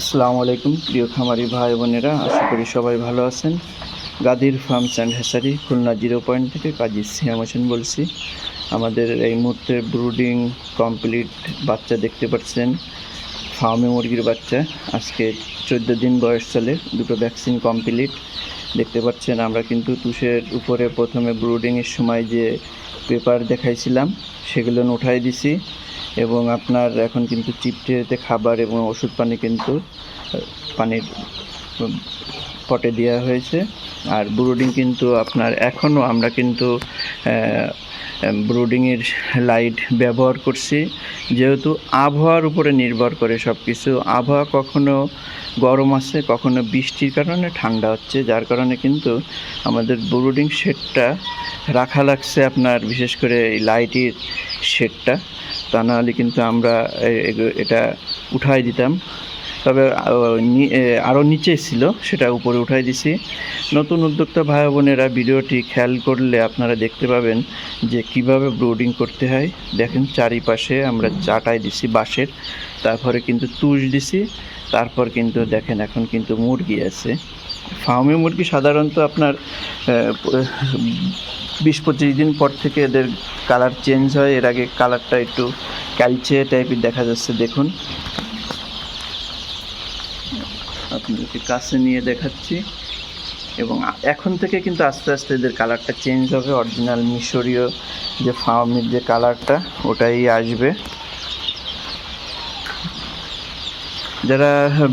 আসসালামু আলাইকুম, প্রিয় খামারি ভাই বোনেরা, আশা করি সবাই ভালো আছেন। Gadir farms and hatchery Khulna zero point থেকে কাজী সিয়াম হোসেন বলছি। আমাদের এই মুহূর্তে ব্রুডিং কমপ্লিট বাচ্চা দেখতে পাচ্ছেন, ফার্মে মুরগির বাচ্চা। আজকে চোদ্দ দিন বয়স চলে, দুটো ভ্যাকসিন কমপ্লিট দেখতে পাচ্ছেন। আমরা কিন্তু তুষের উপরে প্রথমে ব্রুডিংয়ের সময় যে পেপার দেখাইছিলাম, সেগুলো উঠাই দিছি। এবং আপনার এখন কিন্তু চিপটেতে খাবার এবং ওষুধ পানি কিন্তু পানির পটে দেওয়া হয়েছে। আর ব্রুডিং কিন্তু আপনার এখনও আমরা কিন্তু ব্রুডিংয়ের লাইট ব্যবহার করছি। যেহেতু আবহাওয়ার উপরে নির্ভর করে সব কিছু আবহাওয়া কখনো গরম আছে, কখনো বৃষ্টির কারণে ঠান্ডা হচ্ছে, যার কারণে কিন্তু আমাদের ব্রুডিং শেডটা রাখা লাগছে আপনার, বিশেষ করে এই লাইটের শেডটা তা নাহলে কিন্তু আমরা এটা উঠাই দিতাম। তবে আরও নিচে ছিল, সেটা উপরে উঠাই দিছি। নতুন উদ্যোক্তা ভাই বোনেরা ভিডিওটি খেয়াল করলে আপনারা দেখতে পাবেন যে কীভাবে ব্রুডিং করতে হয়। দেখেন চারিপাশে আমরা চাটাই দিছি বাঁশের, তারপরে কিন্তু তুষ দিছি, তারপর কিন্তু দেখেন এখন কিন্তু মুরগি আছে। ফার্মে মুরগি সাধারণত আপনার বিশ পঁচিশ দিন পর থেকে এদের কালার চেঞ্জ হয়। এর আগে কালারটা একটু কালচে টাইপের দেখা যাচ্ছে, দেখুন। আপনাদেরকে কাছে নিয়ে দেখাচ্ছি। এবং এখন থেকে কিন্তু আস্তে আস্তে এদের কালারটা চেঞ্জ হবে। অরিজিনাল মিশরীয় যে ফার্মের যে কালারটা, ওটাই আসবে। যারা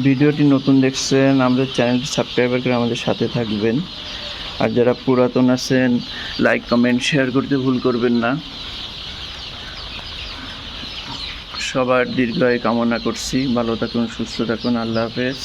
ভিডিওটি নতুন দেখছেন, আমাদের চ্যানেলটি সাবস্ক্রাইবার করে আমাদের সাথে থাকবেন। আর যারা পুরাতন আছেন লাইক কমেন্ট শেয়ার করতে ভুল করবেন না। সবার দীর্ঘায় কামনা করছি। ভালো থাকুন সুস্থ থাকুন। আল্লাহ হাফেজ।